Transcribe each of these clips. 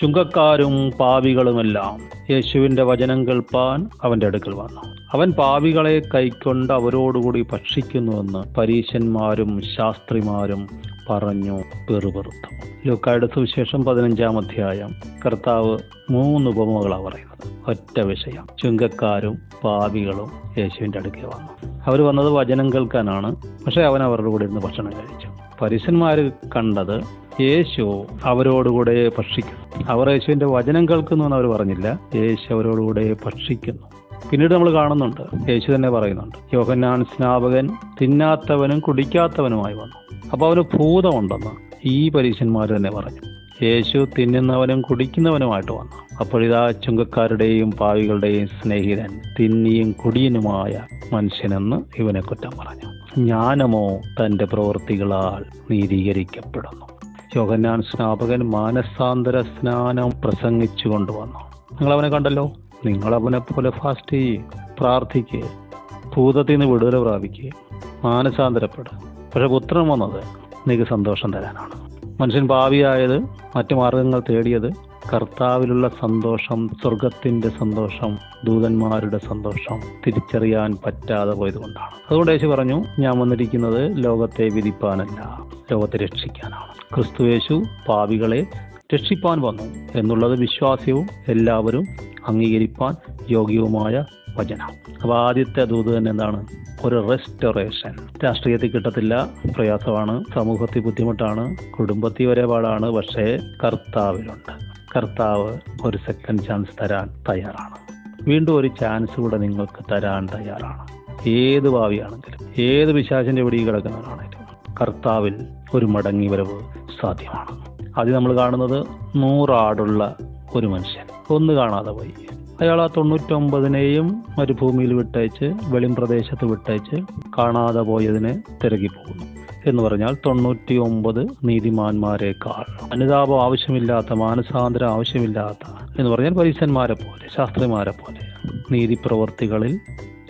ചുങ്കക്കാരും പാവികളുമെല്ലാം യേശുവിന്റെ വചനം കേൾപ്പാൻ അവന്റെ അടുക്കൽ വന്നു. അവൻ പാവികളെ കൈക്കൊണ്ട് അവരോടുകൂടി ഭക്ഷിക്കുന്നുവെന്ന് പരീശന്മാരും ശാസ്ത്രിമാരും പറഞ്ഞു പെറുപെറുത്തു. ലൂക്കായുടെ സുവിശേഷം പതിനഞ്ചാം അധ്യായം. കർത്താവ് മൂന്ന് ഉപമകളാണ് പറയുന്നത്. ഒറ്റ വിഷയം. ചുങ്കക്കാരും പാവികളും യേശുവിന്റെ അടുക്കൽ വന്നു. അവർ വന്നത് വചനം കേൾക്കാനാണ്. പക്ഷേ അവൻ അവരുടെ കൂടെ ഇരുന്ന് ഭക്ഷണം കഴിച്ചു. പരീശന്മാർ കണ്ടത് യേശു അവരോടുകൂടെ ഭക്ഷിക്കുന്നു. അവർ യേശുവിന്റെ വചനം കേൾക്കുന്നു എന്ന് അവർ പറഞ്ഞില്ല. യേശു അവരോടുകൂടെ ഭക്ഷിക്കുന്നു. പിന്നീട് നമ്മൾ കാണുന്നുണ്ട്. യേശു തന്നെ പറയുന്നുണ്ട്. യോഹന്നാൻ സ്നാപകൻ തിന്നാത്തവനും കുടിക്കാത്തവനുമായി വന്നു. അപ്പോൾ അവന് ഭൂതമുണ്ടെന്ന് ഈ പരീശന്മാർ തന്നെ പറഞ്ഞു. യേശു തിന്നുന്നവനും കുടിക്കുന്നവനുമായിട്ട് വന്നു. അപ്പോഴിതാ ചുങ്കക്കാരുടെയും പാവികളുടെയും സ്നേഹിതൻ തിന്നിയും കുടിയനുമായ മനുഷ്യനെന്ന് ഇവനെ കുറ്റം പറഞ്ഞു. ജ്ഞാനമോ തന്റെ പ്രവൃത്തികളാൽ നീതീകരിക്കപ്പെടുന്നു. യോഹന്നാൻ സ്നാപകൻ മാനസാന്തര സ്നാനം പ്രസംഗിച്ചു കൊണ്ടുവന്നു. നിങ്ങൾ അവനെ കണ്ടല്ലോ? നിങ്ങൾ അവനെ പോലെ ഫാസ്റ്റ് ചെയ്യുക പ്രാർത്ഥിക്കുക ഭൂതത്തിൽ നിന്ന് വിടുതല പ്രാപിക്കുക മാനസാന്തരപ്പെടുക പക്ഷെ പുത്രൻ വന്നത് നിങ്ങൾക്ക് സന്തോഷം തരാനാണ്. മനുഷ്യൻ ഭാവിയായത് മറ്റു മാർഗങ്ങൾ തേടിയത് കർത്താവിലുള്ള സന്തോഷം സ്വർഗത്തിന്റെ സന്തോഷം ദൂതന്മാരുടെ സന്തോഷം തിരിച്ചറിയാൻ പറ്റാതെ പോയതുകൊണ്ടാണ്. അതുകൊണ്ട് യേശു പറഞ്ഞു ഞാൻ വന്നിരിക്കുന്നത് ലോകത്തെ വിധിപ്പാനല്ല ലോകത്തെ രക്ഷിക്കാനാണ്. ക്രിസ്തു യേശു പാവികളെ രക്ഷിപ്പാൻ വന്നു. എന്നുള്ളത് വിശ്വാസ്യവും എല്ലാവരും അംഗീകരിപ്പാൻ യോഗ്യവുമായ വചനം അപ്പൊ ആദ്യത്തെ ദൂത് തന്നെ എന്താണ്? ഒരു റെസ്റ്റോറേഷൻ രാഷ്ട്രീയത്തിൽ കിട്ടത്തില്ല പ്രയാസമാണ് സമൂഹത്തിൽ ബുദ്ധിമുട്ടാണ് കുടുംബത്തിൽ ഒരേ പാടാണ് പക്ഷേ കർത്താവിലുണ്ട്. കർത്താവ് ഒരു സെക്കൻഡ് ചാൻസ് തരാൻ തയ്യാറാണ്. വീണ്ടും ഒരു ചാൻസ് കൂടെ നിങ്ങൾക്ക് തരാൻ തയ്യാറാണ്. ഏത് ഭാവിയാണെങ്കിലും ഏത് പിശാചിന്റെ പിടി കിടക്കുന്നവരാണെങ്കിലും കർത്താവിൽ ഒരു മടങ്ങി വരവ് സാധ്യമാണ്. ആദ്യം നമ്മൾ കാണുന്നത് നൂറാടുള്ള ഒരു മനുഷ്യൻ. ഒന്ന് കാണാതെ പോയി. അയാൾ ആ തൊണ്ണൂറ്റൊമ്പതിനെയും മരുഭൂമിയിൽ വിട്ടയച്ച് വെളിം പ്രദേശത്ത് വിട്ടയച്ച് കാണാതെ പോയതിനെ തിരകി പോകുന്നു എന്ന് പറഞ്ഞാൽ തൊണ്ണൂറ്റി ഒമ്പത് നീതിമാന്മാരെക്കാൾ അനുതാപം ആവശ്യമില്ലാത്ത മാനസാന്തരം ആവശ്യമില്ലാത്ത എന്ന് പറഞ്ഞാൽ പരീശന്മാരെ പോലെ ശാസ്ത്രിമാരെ പോലെ നീതിപ്രവർത്തികളിൽ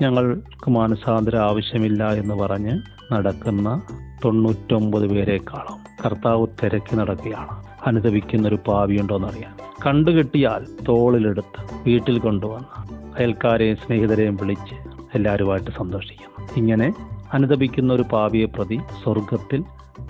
ഞങ്ങൾക്ക് മാനസാന്തരം ആവശ്യമില്ല എന്ന് പറഞ്ഞ് നടക്കുന്ന തൊണ്ണൂറ്റൊമ്പത് പേരെക്കാളും കർത്താവ് തിരക്കി നടക്കുകയാണ്. അനുദപിക്കുന്ന ഒരു പാവിയുണ്ടോന്നറിയാൻ കണ്ടുകെട്ടിയാൽ തോളിലെടുത്ത് വീട്ടിൽ കൊണ്ടുവന്ന് അയൽക്കാരെയും സ്നേഹിതരെയും വിളിച്ച് എല്ലാവരുമായിട്ട് സന്തോഷിക്കുന്നു. ഇങ്ങനെ അനുദപിക്കുന്ന ഒരു പാവിയെ പ്രതി സ്വർഗത്തിൽ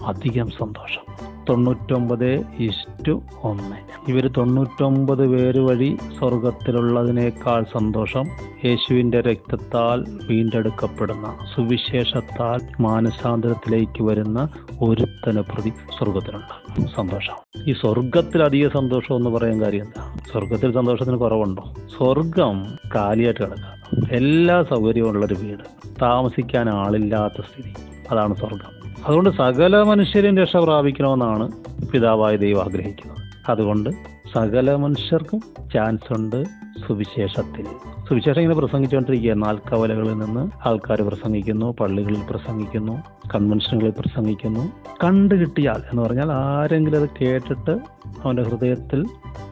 അധികം സന്തോഷം. തൊണ്ണൂറ്റൊമ്പത് ഇഷ്ടു ഒന്ന്. ഇവർ തൊണ്ണൂറ്റൊമ്പത് പേര് വഴി സ്വർഗത്തിലുള്ളതിനേക്കാൾ സന്തോഷം യേശുവിന്റെ രക്തത്താൽ വീണ്ടെടുക്കപ്പെടുന്ന സുവിശേഷത്താൽ മാനസാന്തരത്തിലേക്ക് വരുന്ന ഒരുത്തന പ്രതി സ്വർഗത്തിലുണ്ട്. സന്തോഷം. ഈ സ്വർഗത്തിൽ അധിക സന്തോഷം എന്ന് പറയാൻ കാര്യം എന്താ? സ്വർഗത്തിൽ സന്തോഷത്തിന് കുറവുണ്ടോ? സ്വർഗം കാലിയായിട്ട് കിടക്കുക. എല്ലാ സൗകര്യവും ഉള്ളൊരു വീട്. താമസിക്കാൻ ആളില്ലാത്ത സ്ഥിതി. അതാണ് സ്വർഗം. അതുകൊണ്ട് സകല മനുഷ്യരും രക്ഷ പ്രാപിക്കണമെന്നാണ് പിതാവായ ദൈവം ആഗ്രഹിക്കുന്നത്. അതുകൊണ്ട് സകല മനുഷ്യർക്കും ചാൻസ് ഉണ്ട് സുവിശേഷത്തിൽ സുവിശേഷം ഇങ്ങനെ പ്രസംഗിച്ചുകൊണ്ടിരിക്കുക നാൽക്കവലകളിൽ നിന്ന് ആൾക്കാർ പ്രസംഗിക്കുന്നു പള്ളികളിൽ പ്രസംഗിക്കുന്നു കൺവെൻഷനുകളിൽ പ്രസംഗിക്കുന്നു. കണ്ടു കിട്ടിയാൽ എന്ന് പറഞ്ഞാൽ ആരെങ്കിലും അത് കേട്ടിട്ട് അവന്റെ ഹൃദയത്തിൽ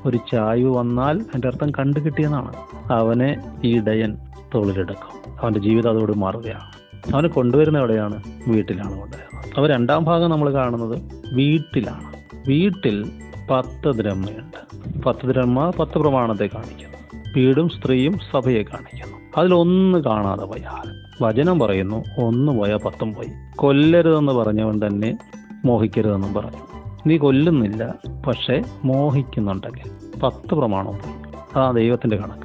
ഒരു ചായ്വ് വന്നാൽ അതിന്റെ അർത്ഥം കണ്ടു കിട്ടിയെന്നാണ്. അവനെ ഈ ഇടയൻ തൊഴിലെടുക്കും അവന്റെ ജീവിതം അതോട് മാറുകയാണ്. അവനെ കൊണ്ടുവരുന്ന എവിടെയാണ്? വീട്ടിലാണ് കൊണ്ടുവരുന്നത്. അപ്പോൾ രണ്ടാം ഭാഗം നമ്മൾ കാണുന്നത് വീട്ടിലാണ്. വീട്ടിൽ പത്ത് ദ്രഹ്മയുണ്ട് പത്ത് ദ്രഹ്മ പത്ത് പ്രമാണത്തെ കാണിക്കുന്നു. വീടും സ്ത്രീയും സഭയെ കാണിക്കുന്നു. അതിലൊന്ന് കാണാതെ പോയാൽ വചനം പറയുന്നു ഒന്ന് പോയ പത്തും പോയി. കൊല്ലരുതെന്ന് പറഞ്ഞവൻ തന്നെ മോഹിക്കരുതെന്നും പറഞ്ഞു. നീ കൊല്ലുന്നില്ല പക്ഷേ മോഹിക്കുന്നുണ്ടെങ്കിൽ പത്ത് പ്രമാണവും പോയി. അതാ ദൈവത്തിന്റെ കണക്ക്.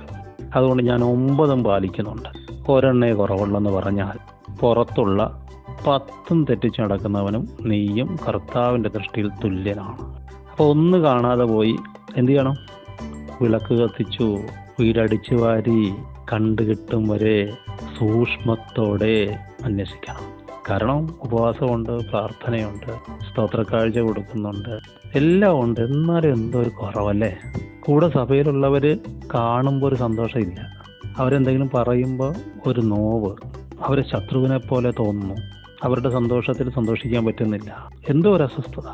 അതുകൊണ്ട് ഞാൻ ഒമ്പതും പാലിക്കുന്നുണ്ട്. ഒരെണ്ണേ കുറവുള്ളെന്ന് പറഞ്ഞാൽ പുറത്തുള്ള പത്തും തെറ്റിച്ച് നടക്കുന്നവനും നീയും കർത്താവിന്റെ ദൃഷ്ടിയിൽ തുല്യനാണ്. അപ്പോൾ ഒന്ന് കാണാതെ പോയി എന്തു ചെയ്യണം? വിളക്ക് കത്തിച്ചു വീടടിച്ചു വാരി കണ്ടു കിട്ടും വരെ സൂക്ഷ്മത്തോടെ അന്വേഷിക്കണം. കാരണം ഉപവാസമുണ്ട് പ്രാർത്ഥനയുണ്ട് സ്തോത്രക്കാഴ്ച കൊടുക്കുന്നുണ്ട് എല്ലാം ഉണ്ട്. എന്നാലും എന്തോ ഒരു കുറവല്ലേ? കൂടെ സഭയിലുള്ളവർ കാണുമ്പോൾ ഒരു സന്തോഷമില്ല. അവരെന്തെങ്കിലും പറയുമ്പോൾ ഒരു നോവ്. അവരെ ശത്രുവിനെ പോലെ തോന്നുന്നു. അവരുടെ സന്തോഷത്തിൽ സന്തോഷിക്കാൻ പറ്റുന്നില്ല. എന്തോ ഒരു അസ്വസ്ഥത.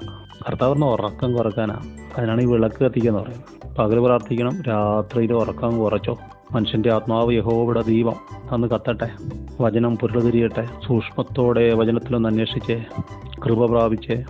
കർത്താവിന് ഉറക്കം കുറക്കാനാണ് അതിനാണ് ഈ വിളക്ക് കത്തിക്കുക പറയുന്നത്. പകൽ പ്രാർത്ഥിക്കണം രാത്രിയിൽ ഉറക്കം കുറച്ചോ. മനുഷ്യന്റെ ആത്മാവ് യഹോവിടെ ദീപം അന്ന് കത്തട്ടെ. വചനം പുരളുതിരിയട്ടെ. സൂക്ഷ്മത്തോടെ വചനത്തിലൊന്ന് അന്വേഷിച്ച്. കൃപ പ്രാപിച്ച്.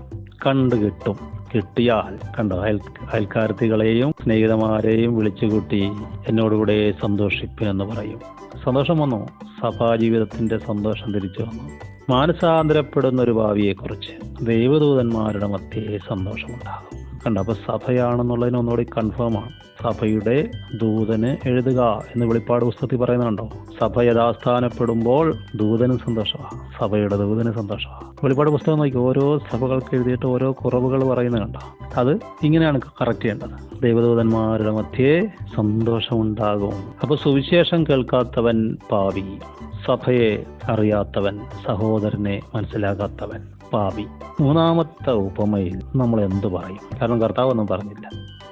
കണ്ടു കിട്ടും. കിട്ടിയാൽ കണ്ടോ? അയൽ അയൽക്കാരത്തികളെയും സ്നേഹിതമാരെയും വിളിച്ചുകൂട്ടി എന്നോടുകൂടെ സന്തോഷിപ്പ് എന്ന് പറയും. സന്തോഷം വന്നു. സഭാജീവിതത്തിന്റെ സന്തോഷം തിരിച്ചു വന്നു. മാനസാന്തരപ്പെടുന്ന ഒരു ഭാവിയെക്കുറിച്ച് ദൈവദൂതന്മാരുടെ മധ്യേ സന്തോഷമുണ്ടാകും. കണ്ടോ. അപ്പൊ സഭയാണെന്നുള്ളതിന് ഒന്നുകൂടി കൺഫേം ആണ്. സഭയുടെ ദൂതന് എഴുതുക എന്ന് വെളിപ്പാട് പുസ്തകത്തിൽ പറയുന്നുണ്ടോ? സഭ യഥാസ്ഥാനപ്പെടുമ്പോൾ ദൂതന് സന്തോഷമാണ് സഭയുടെ ദൂതന് സന്തോഷമാണ് വെളിപ്പാട് പുസ്തകം നോക്കി. ഓരോ സഭകൾക്ക് എഴുതിയിട്ട് ഓരോ കുറവുകൾ പറയുന്നത് കണ്ടോ? അത് ഇങ്ങനെയാണ് കറക്റ്റ് ചെയ്യേണ്ടത്. ദൈവദൂതന്മാരുടെ മധ്യേ സന്തോഷമുണ്ടാകും. അപ്പൊ സുവിശേഷം കേൾക്കാത്തവൻ പാവി. സഭയെ അറിയാത്തവൻ സഹോദരനെ മനസ്സിലാകാത്തവൻ. പാവി മൂന്നാമത്തെ ഉപമയിൽ നമ്മൾ എന്ത് പറയും? കാരണം കർത്താവ് ഒന്നും പറഞ്ഞില്ല.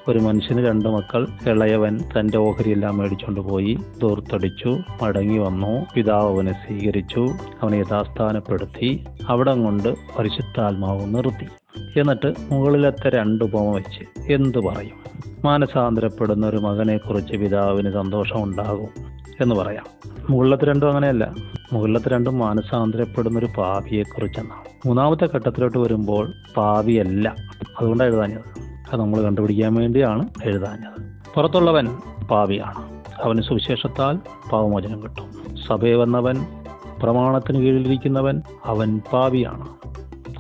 ഒരു മനുഷ്യന് രണ്ട് മക്കൾ ഇളയവൻ തന്റെ ഓഹരിയെല്ലാം മേടിച്ചുകൊണ്ട് പോയി ദൂർത്തടിച്ചു മടങ്ങി വന്നു പിതാവ് അവനെ സ്വീകരിച്ചു അവനെ യഥാസ്ഥാനപ്പെടുത്തി അവിടം കൊണ്ട് പരിശുദ്ധാത്മാവ് നിർത്തി. എന്നിട്ട് മുകളിലത്തെ രണ്ട് ഉപമ വെച്ച് എന്തു പറയും? മാനസാന്തരപ്പെടുന്ന ഒരു മകനെ കുറിച്ച് പിതാവിന് സന്തോഷം ഉണ്ടാകും എന്ന് പറയാം. മുകളിലത്തെ രണ്ടും അങ്ങനെയല്ല. മുകളിലത്തെ രണ്ടും മാനസാന്തരപ്പെടുന്ന ഒരു പാപിയെ കുറിച്ചെന്നാണ് മൂന്നാമത്തെ ഘട്ടത്തിലോട്ട് വരുമ്പോൾ പാവിയല്ല അതുകൊണ്ടാണ് എഴുതാഞ്ഞത്. അത് നമ്മൾ കണ്ടുപിടിക്കാൻ വേണ്ടിയാണ് എഴുതാഞ്ഞത്. പുറത്തുള്ളവൻ പാവിയാണ് അവന് സുവിശേഷത്താൽ പാവമോചനം കിട്ടും. സഭയെ വന്നവൻ പ്രമാണത്തിന് കീഴിലിരിക്കുന്നവൻ അവൻ പാവിയാണ്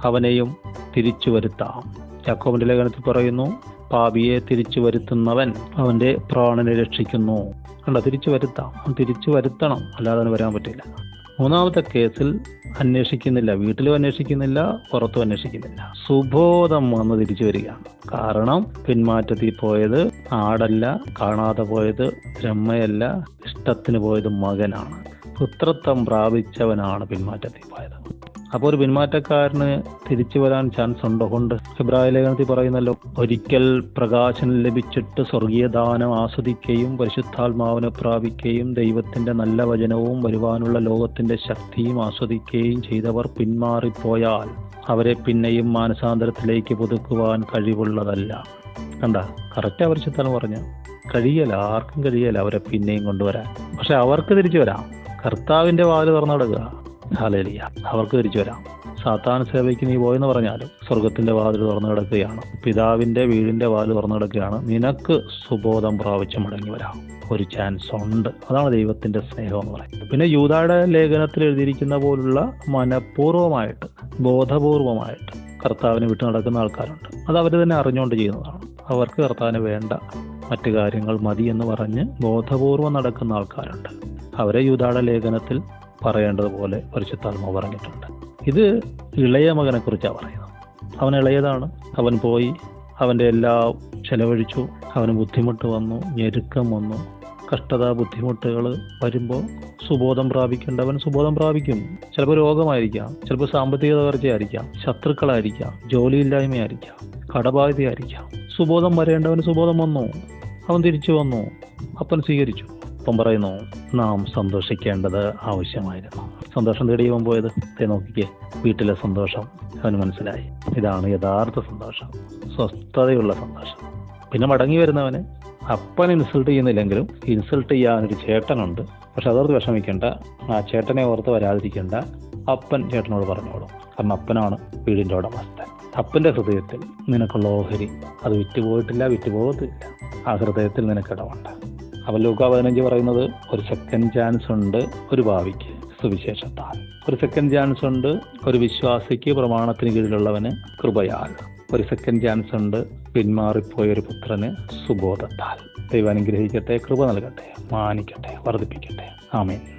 അവനെയും തിരിച്ചു വരുത്താം. ചക്കോമിന്റെ ലേഖനത്തിൽ പറയുന്നു പാപിയെ തിരിച്ചു വരുത്തുന്നവൻ അവന്റെ പ്രാണനെ രക്ഷിക്കുന്നു. കണ്ട തിരിച്ചു വരുത്താം. തിരിച്ചു വരുത്തണം. അല്ലാതെ അവന് വരാൻ പറ്റില്ല. മൂന്നാമത്തെ കേസിൽ അന്വേഷിക്കുന്നില്ല. വീട്ടിലും അന്വേഷിക്കുന്നില്ല പുറത്തും അന്വേഷിക്കുന്നില്ല. സുബോധം വന്ന് തിരിച്ചു വരികയാണ് കാരണം പിന്മാറ്റത്തിൽ പോയത് ആടല്ല കാണാതെ പോയത് ബ്രഹ്മയല്ല ഇഷ്ടത്തിന് പോയത് മകനാണ്. പുത്രത്വം പ്രാപിച്ചവനാണ് പിന്മാറ്റത്തിൽ പോയത്. അപ്പോൾ ഒരു പിന്മാറ്റക്കാരന് തിരിച്ചു വരാൻ ചാൻസ് ഉണ്ടോ? കൊണ്ട് ഫെബ്രുവരി ലേഖനത്തിൽ പറയുന്നല്ലോ ഒരിക്കൽ പ്രകാശനം ലഭിച്ചിട്ട് സ്വർഗീയ ദാനം ആസ്വദിക്കുകയും പരിശുദ്ധാത്മാവിനെ പ്രാപിക്കുകയും ദൈവത്തിന്റെ നല്ല വചനവും വരുവാനുള്ള ലോകത്തിന്റെ ശക്തിയും ആസ്വദിക്കുകയും ചെയ്തവർ പിന്മാറിപ്പോയാൽ അവരെ പിന്നെയും മാനസാന്തരത്തിലേക്ക് പുതുക്കുവാൻ കഴിവുള്ളതല്ല. കണ്ട? കറക്റ്റ് പരിശുദ്ധാത്മ പറഞ്ഞു. കഴിയല ആർക്കും കഴിയല അവരെ പിന്നെയും കൊണ്ടുവരാൻ. പക്ഷെ അവർക്ക് തിരിച്ചു വരാം. കർത്താവിന്റെ വാൽ തുറന്നു ഹാലേലിയ അവർക്ക് തിരിച്ചു വരാം. സാത്താൻ സേവയ്ക്ക് നീ പോയെന്ന് പറഞ്ഞാലും സ്വർഗത്തിന്റെ വാതിൽ തുറന്നു കിടക്കുകയാണ്. പിതാവിന്റെ വീടിന്റെ വാതിൽ തുറന്നു കിടക്കുകയാണ്. നിനക്ക് സുബോധം പ്രാപിച്ച് മടങ്ങി വരാം. ഒരു ചാൻസ് ഉണ്ട്. അതാണ് ദൈവത്തിന്റെ സ്നേഹം എന്ന് പറയുന്നത്. പിന്നെ യൂതായുടെ ലേഖനത്തിൽ എഴുതിയിരിക്കുന്ന പോലുള്ള മനഃപൂർവമായിട്ട് ബോധപൂർവമായിട്ട് കർത്താവിനെ വിട്ടു നടക്കുന്ന ആൾക്കാരുണ്ട്. അത് അവർ തന്നെ അറിഞ്ഞുകൊണ്ട് ചെയ്യുന്നതാണ്. അവർക്ക് കർത്താവിന് വേണ്ട മറ്റു കാര്യങ്ങൾ മതി എന്ന് പറഞ്ഞ് ബോധപൂർവം നടക്കുന്ന ആൾക്കാരുണ്ട്. അവരെ യൂതാട ലേഖനത്തിൽ പറയേണ്ടതുപോലെ പരിശുദ്ധാത്മ പറഞ്ഞിട്ടുണ്ട്. ഇത് ഇളയ മകനെ കുറിച്ചാണ് പറയുന്നത്. അവൻ ഇളയതാണ്. അവൻ പോയി. അവന്റെ എല്ലാ ചെലവഴിച്ചു. അവന് ബുദ്ധിമുട്ട് വന്നു. ഞെരുക്കം വന്നു. കഷ്ടത ബുദ്ധിമുട്ടുകൾ വരുമ്പോൾ സുബോധം പ്രാപിക്കേണ്ടവൻ സുബോധം പ്രാപിക്കും. ചിലപ്പോൾ രോഗമായിരിക്കാം. ചിലപ്പോൾ സാമ്പത്തിക തകർച്ചയായിരിക്കാം ശത്രുക്കളായിരിക്കാം. ജോലിയില്ലായ്മയായിരിക്കാം. കടബാധ്യതയായിരിക്കാം. സുബോധം വരേണ്ടവന് സുബോധം വന്നു. അവൻ തിരിച്ചു വന്നു. അപ്പൻ സ്വീകരിച്ചു. അപ്പം പറയുന്നു നാം സന്തോഷിക്കേണ്ടത് ആവശ്യമായിരുന്നു. സന്തോഷം തേടി പോയത്? തേ നോക്കിക്കേ വീട്ടിലെ സന്തോഷം അവന് മനസ്സിലായി. ഇതാണ് യഥാർത്ഥ സന്തോഷം സ്വസ്ഥതയുള്ള സന്തോഷം. പിന്നെ മടങ്ങി വരുന്നവന് അപ്പൻ ഇൻസൾട്ട് ചെയ്യുന്നില്ലെങ്കിലും ഇൻസൾട്ട് ചെയ്യാനൊരു ചേട്ടനുണ്ട്. പക്ഷെ അതോർത്ത് വിഷമിക്കേണ്ട ആ ചേട്ടനെ ഓർത്ത് വരാതിരിക്കേണ്ട. അപ്പൻ ചേട്ടനോട് പറഞ്ഞോളും. കാരണം അപ്പനാണ് വീടിന്റെ ഉടമസ്ഥൻ. അപ്പന്റെ ഹൃദയത്തിൽ നിനക്കുള്ള ഓഹരി അത് വിറ്റുപോയിട്ടില്ല വിറ്റുപോകത്തില്ല. ആ ഹൃദയത്തിൽ നിനക്കിടമുണ്ട് അവൻ ലൂക്ക പതിനഞ്ച് പറയുന്നത് ഒരു സെക്കൻഡ് ചാൻസ് ഉണ്ട് ഒരു ഭാവിക്ക്. സുവിശേഷത്താൽ. ഒരു സെക്കൻഡ് ചാൻസ് ഉണ്ട് ഒരു വിശ്വാസിക്ക് പ്രമാണത്തിന് കീഴിലുള്ളവന് കൃപയാൽ. ഒരു സെക്കൻഡ് ചാൻസ് ഉണ്ട് പിന്മാറിപ്പോയ ഒരു പുത്രന് സുബോധത്താൽ. ദൈവം അനുഗ്രഹിക്കട്ടെ കൃപ നൽകട്ടെ മാനിക്കട്ടെ വർദ്ധിപ്പിക്കട്ടെ. ആമേൻ.